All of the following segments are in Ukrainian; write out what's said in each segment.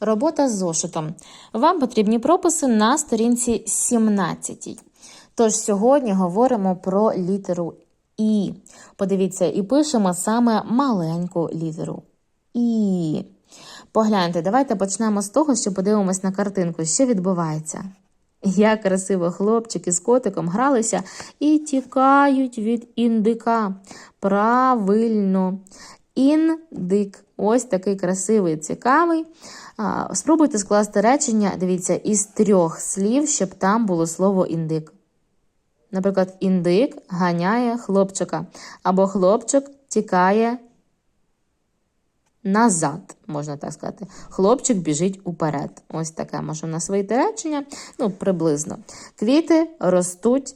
Робота з зошитом. Вам потрібні прописи на сторінці 17. Тож сьогодні говоримо про літеру І. Подивіться, і пишемо саме маленьку літеру І. Погляньте, давайте почнемо з того, що подивимось на картинку, що відбувається. Як красиво хлопчики з котиком гралися і тікають від індика. Правильно. Індик. Ось такий красивий, цікавий. Спробуйте скласти речення, дивіться, із трьох слів, щоб там було слово індик. Наприклад, індик ганяє хлопчика, або хлопчик тікає назад, можна так сказати. Хлопчик біжить уперед. Ось таке може в нас вийти речення, ну, приблизно. Квіти ростуть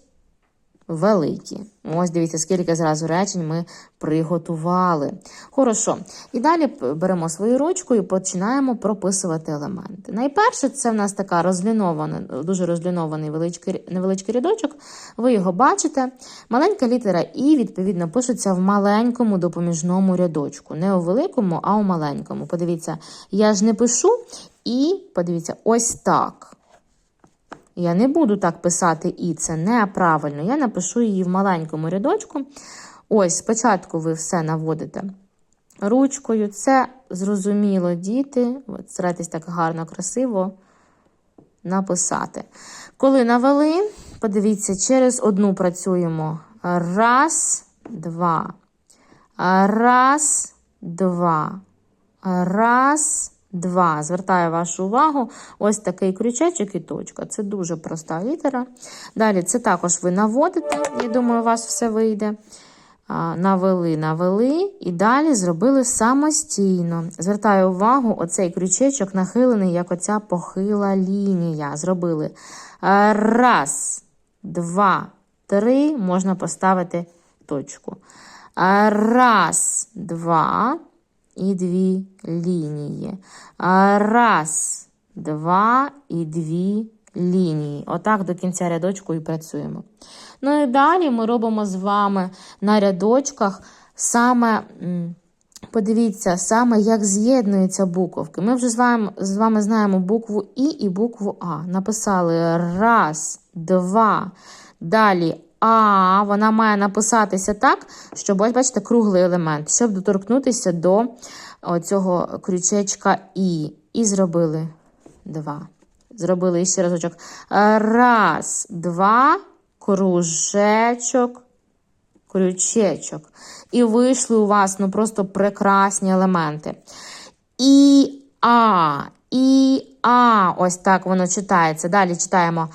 великі. Ось дивіться, скільки зразу речень ми приготували. Хорошо. І далі беремо свою ручку і починаємо прописувати елементи. Найперше, це в нас така розлінована, дуже розлінований величкий, невеличкий рядочок. Ви його бачите. Маленька літера І, відповідно, пишеться в маленькому допоміжному рядочку. Не у великому, а у маленькому. Подивіться, я ж не пишу і подивіться, ось так. Я не буду так писати і це неправильно. Я напишу її в маленькому рядочку. Ось, спочатку ви все наводите ручкою. Це зрозуміло, діти. От, старайтесь так гарно, красиво написати. Коли навели, подивіться, через одну працюємо. Раз, два. Раз, два. Раз, Два. Звертаю вашу увагу, ось такий крючечок і точка. Це дуже проста літера. Далі це також ви наводите, я думаю, у вас все вийде. Навели, навели і далі зробили самостійно. Звертаю увагу, оцей крючечок нахилений, як оця похила лінія. Зробили раз, два, три. Можна поставити точку. Раз, два і дві лінії. Раз, два і дві лінії. Отак до кінця рядочку і працюємо. Ну і далі ми робимо з вами на рядочках саме. Подивіться, саме як з'єднуються буковки. Ми вже з вами з вами знаємо букву І і букву А. Написали раз, два. Далі А. Вона має написатися так, щоб, ось, бачите, круглий елемент, щоб доторкнутися до цього крючечка І. І зробили два. Зробили ще разочок. Раз, два, кружечок, крючечок. І вийшли у вас ну просто прекрасні елементи. І А, і А. Ось так воно читається. Далі читаємо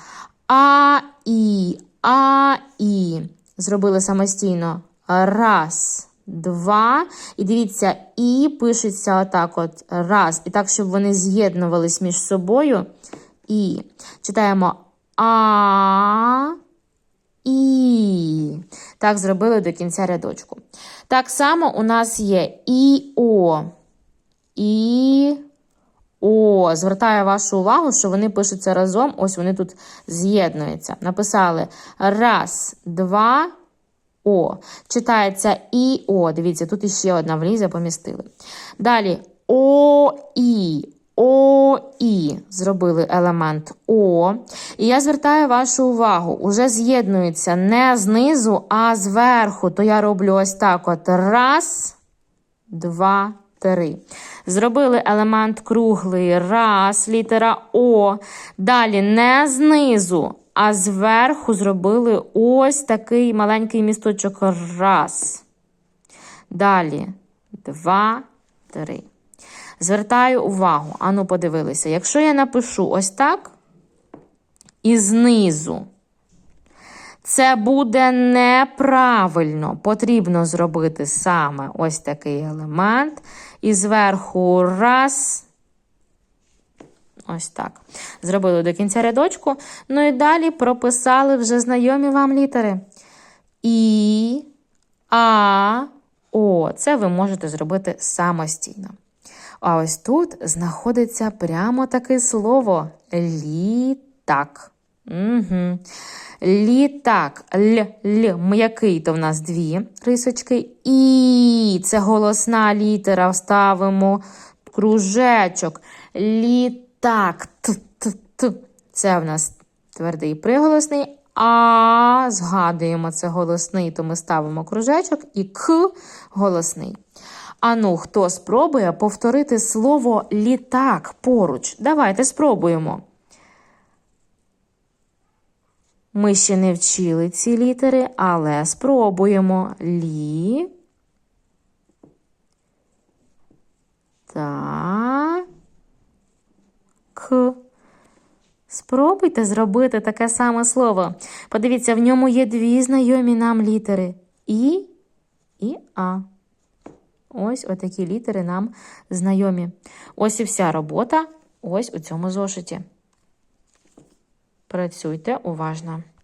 А, І, А, І. Зробили самостійно. Раз два. І дивіться, і пишеться отак: от раз. І так, щоб вони з'єднувались між собою. І читаємо А. І. Так, зробили до кінця рядочку. Так само у нас є і О. І О. Звертаю вашу увагу, що вони пишуться разом. Ось вони тут з'єднуються. Написали раз, два, о. Читається І О. Дивіться, тут іще одна вліза помістили. Далі О І. О І. Зробили елемент О. І я звертаю вашу увагу, уже з'єднується не знизу, а зверху. То я роблю ось так: от раз, два, три. Зробили елемент круглий. Раз, літера О. Далі не знизу. А зверху зробили ось такий маленький місточок. Раз. Далі. Два, три. Звертаю увагу. Ану, подивилися. Якщо я напишу ось так, і знизу, це буде неправильно. Потрібно зробити саме ось такий елемент. І зверху раз. Ось так. Зробили до кінця рядочку. Ну і далі прописали вже знайомі вам літери. І, А, О. Це ви можете зробити самостійно. А ось тут знаходиться прямо таке слово літак. Угу. Літак. Л, Л. М'який то в нас дві рисочки. І це голосна літера. Вставимо кружечок, літак. Т, т, т. Це в нас твердий приголосний. А згадуємо це голосний, то ми ставимо кружечок і к голосний. Ану, хто спробує повторити слово літак поруч? Давайте спробуємо. Ми ще не вчили ці літери, але спробуємо. Лі. Та. К. Спробуйте зробити таке саме слово. Подивіться, в ньому є дві знайомі нам літери І і А. Ось отакі літери нам знайомі. Ось і вся робота ось у цьому зошиті. Працюйте уважно.